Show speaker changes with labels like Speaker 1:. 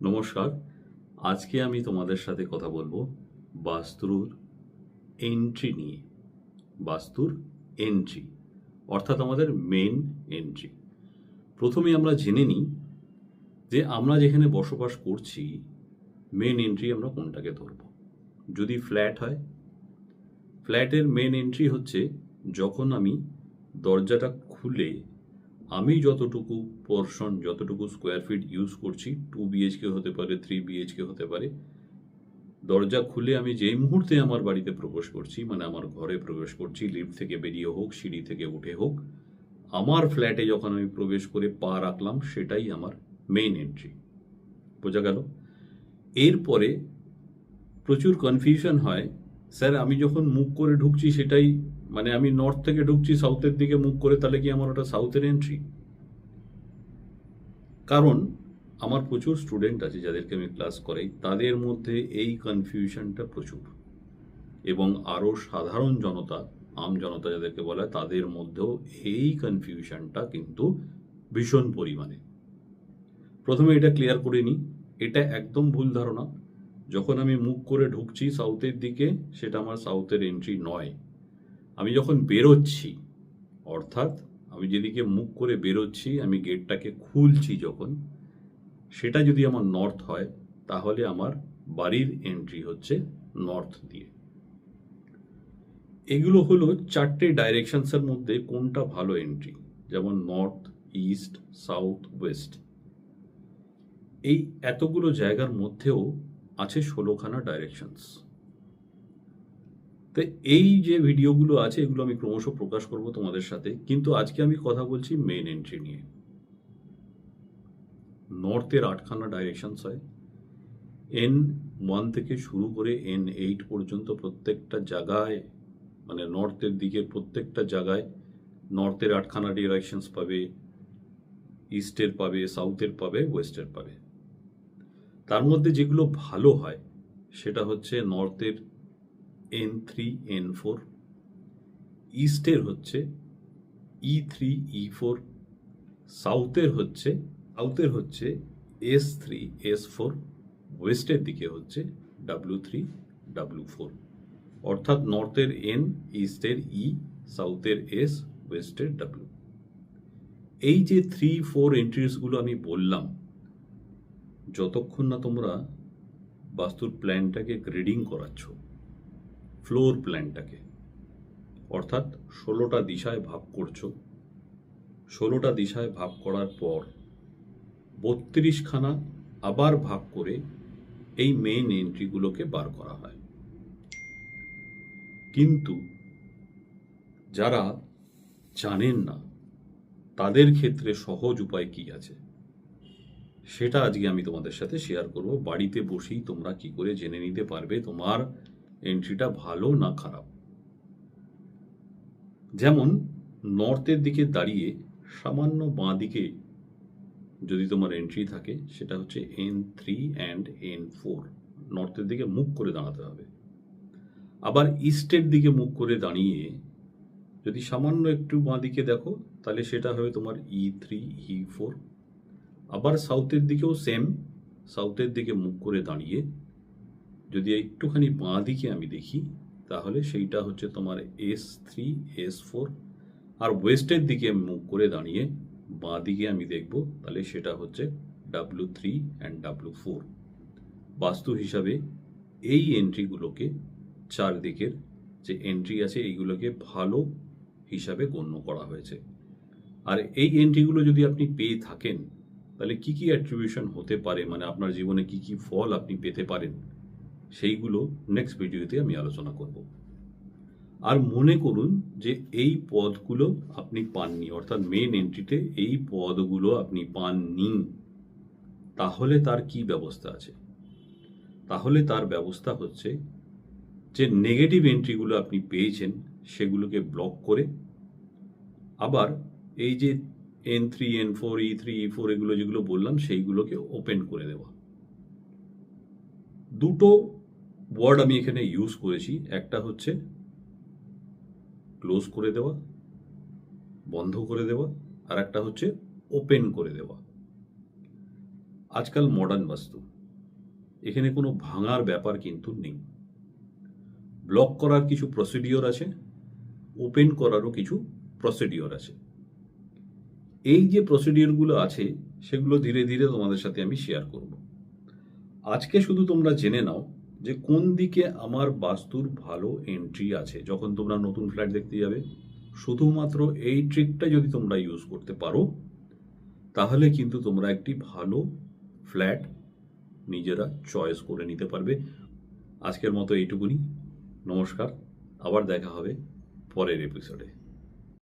Speaker 1: নমস্কার। আজকে আমি তোমাদের সাথে কথা বলব বাস্তুর এন্ট্রি নিয়ে। বাস্তুর এন্ট্রি অর্থাৎ আমাদের মেন এন্ট্রি প্রথমে আমরা জেনে নিই যে আমরা যেখানে বসবাস করছি মেন এন্ট্রি আমরা কোনটাকে ধরব। যদি ফ্ল্যাট হয় ফ্ল্যাটের মেন এন্ট্রি হচ্ছে যখন আমি দরজাটা খুলে আমি যতটুকু পোর্শন যতটুকু স্কোয়ার ফিট ইউজ করছি টু বিএইচকে হতে পারে থ্রি বিএইচকে হতে পারে, দরজা খুলে আমি যেই মুহূর্তে আমার বাড়িতে প্রবেশ করছি মানে আমার ঘরে প্রবেশ করছি লিফট থেকে বেরিয়ে হোক, সিঁড়ি থেকে উঠে হোক, আমার ফ্ল্যাটে যখন আমি প্রবেশ করে পা রাখলাম, সেটাই আমার মেইন এন্ট্রি বোঝা গেল? এরপরে প্রচুর কনফিউশন হয়, স্যার, আমি যখন মুখ করে ঢুকছি, সেটাই মানে আমি নর্থ থেকে ঢুকছি সাউথের দিকে মুখ করে তাহলে কি আমার ওটা সাউথের এন্ট্রি কারণ আমার প্রচুর স্টুডেন্ট আছে যাদেরকে আমি ক্লাস করাই, তাদের মধ্যে এই কনফিউশনটা প্রচুর। এবং আরও সাধারণ জনতা, আম জনতা যাদেরকে বলা হয়, তাদের মধ্যেও এই কনফিউশনটা কিন্তু ভীষণ পরিমাণে। প্রথমে এটা ক্লিয়ার করে নিই, এটা একদম ভুল ধারণা। যখন আমি মুখ করে ঢুকছি সাউথের দিকে, সেটা আমার সাউথের এন্ট্রি নয়। আমি যখন বেরোচ্ছি, অর্থাৎ আমি যেদিকে মুখ করে বেরোচ্ছি, আমি গেটটাকে খুলছি যখন, সেটা যদি আমার নর্থ হয়, তাহলে আমার বাড়ির এন্ট্রি হচ্ছে নর্থ দিয়ে। এগুলো হলো চারটে ডাইরেকশনসের মধ্যে কোনটা ভালো এন্ট্রি যেমন নর্থ, ইস্ট, সাউথ, ওয়েস্ট। এই এতগুলো জায়গার মধ্যেও আছে ষোলোখানা ডাইরেকশনস তো এই যে ভিডিওগুলো আছে, এগুলো আমি ক্রমশ প্রকাশ করব তোমাদের সাথে। কিন্তু আজকে আমি কথা বলছি মেন এন্ট্রি নিয়ে। নর্থের আটখানা ডাইরেকশনস হয়। এন ওয়ান থেকে শুরু করে এন এইট পর্যন্ত প্রত্যেকটা জায়গায় মানে নর্থের দিকে প্রত্যেকটা জায়গায় নর্থের আটখানা ডিরেকশনস পাবে ইস্টের পাবে সাউথের পাবে ওয়েস্টের পাবে। তার মধ্যে যেগুলো ভালো হয়, সেটা হচ্ছে নর্থের এন থ্রি এন ফোর ইস্টের হচ্ছে ই থ্রি ই ফোর সাউথের হচ্ছে সাউথের হচ্ছে এস থ্রি এস ফোর ওয়েস্টের দিকে হচ্ছে ডাব্লু থ্রি ডাব্লু ফোর অর্থাৎ নর্থের এন ইস্টের ই সাউথের এস ওয়েস্টের ডাব্লু এই যে থ্রি ফোর এন্ট্রিসগুলো আমি বললাম, যতক্ষণ না তোমরা বাস্তুর প্ল্যানটাকে গ্রেডিং করাচ্ছ ফ্লোর প্ল্যানটাকে অর্থাৎ ষোলোটা দিশায় ভাগ করছ। ষোলোটা দিশায় ভাগ করার পর বত্রিশখানা আবার ভাগ করে এই মেইন এন্ট্রিগুলোকে বার করা হয়। কিন্তু যারা জানেন না, তাদের ক্ষেত্রে সহজ উপায় কি আছে? সেটা আজকে আমি তোমাদের সাথে শেয়ার করব। বাড়িতে বসেই তোমরা কি করে জেনে নিতে পারবে তোমার এন্ট্রিটা ভালো না খারাপ? যেমন নর্থের দিকে দাঁড়িয়ে সামান্য বাঁ দিকে যদি তোমার এন্ট্রি থাকে, সেটা হচ্ছে N three and N four নর্থের দিকে মুখ করে দাঁড়াতে হবে। আবার ইস্টের দিকে মুখ করে দাঁড়িয়ে যদি সামান্য একটু বাঁ দিকে দেখো, তাহলে সেটা হবে তোমার ই থ্রি ই ফোর আবার সাউথের দিকেও সেম সাউথের দিকে মুখ করে দাঁড়িয়ে যদি একটুখানি বাঁ দিকে আমি দেখি, তাহলে সেইটা হচ্ছে তোমার এস থ্রি এস ফোর আর ওয়েস্টের দিকে মুখ করে দাঁড়িয়ে বাঁ দিকে আমি দেখব, তাহলে সেটা হচ্ছে W three and W four vastu হিসাবে এই এন্ট্রিগুলোকে চারদিকের যে এন্ট্রি আছে, এইগুলোকে ভালো হিসাবে গণ্য করা হয়েছে। আর এই এন্ট্রিগুলো যদি আপনি পেয়ে থাকেন, তাহলে কি কি অ্যাট্রিবিউশন হতে পারে? মানে আপনার জীবনে কি কি ফল আপনি পেতে পারেন? সেইগুলো নেক্সট ভিডিওতে আমি আলোচনা করব। আর মনে করুন যে এই পদগুলো আপনি পাননি, অর্থাৎ মেন এন্ট্রিতে এই পদগুলো আপনি পাননি, তাহলে তার কি ব্যবস্থা আছে? তাহলে তার ব্যবস্থা হচ্ছে যে নেগেটিভ এন্ট্রিগুলো আপনি পেয়েছেন, সেগুলোকে ব্লক করে আবার এই যে N three N four E three E four এগুলো যেগুলো বললাম, সেইগুলোকে ওপেন করে দেওয়া। দুটো ওয়ার্ড আমি এখানে ইউজ করেছি, একটা হচ্ছে ক্লোজ করে দেওয়া, বন্ধ করে দেওয়া, আর একটা হচ্ছে ওপেন করে দেওয়া। আজকাল মডার্ন বাস্তু। এখানে কোনো ভাঙার ব্যাপার কিন্তু নেই। ব্লক করার কিছু প্রসিডিওর আছে ওপেন করারও কিছু প্রসিডিওর আছে। এই যে প্রসিডিওরগুলো আছে, সেগুলো ধীরে ধীরে তোমাদের সাথে আমি শেয়ার করব। আজকে শুধু তোমরা জেনে নাও যে কোন দিকে আমার বাস্তুর ভালো এন্ট্রি আছে? যখন তোমরা নতুন ফ্ল্যাট দেখতে যাবে, শুধুমাত্র এই ট্রিকটা যদি তোমরা ইউজ করতে পারো, তাহলে কিন্তু তোমরা একটি ভালো ফ্ল্যাট নিজেরা চয়েস করে নিতে পারবে। আজকের মতো এইটুকুনি। নমস্কার। আবার দেখা হবে পরের এপিসোডে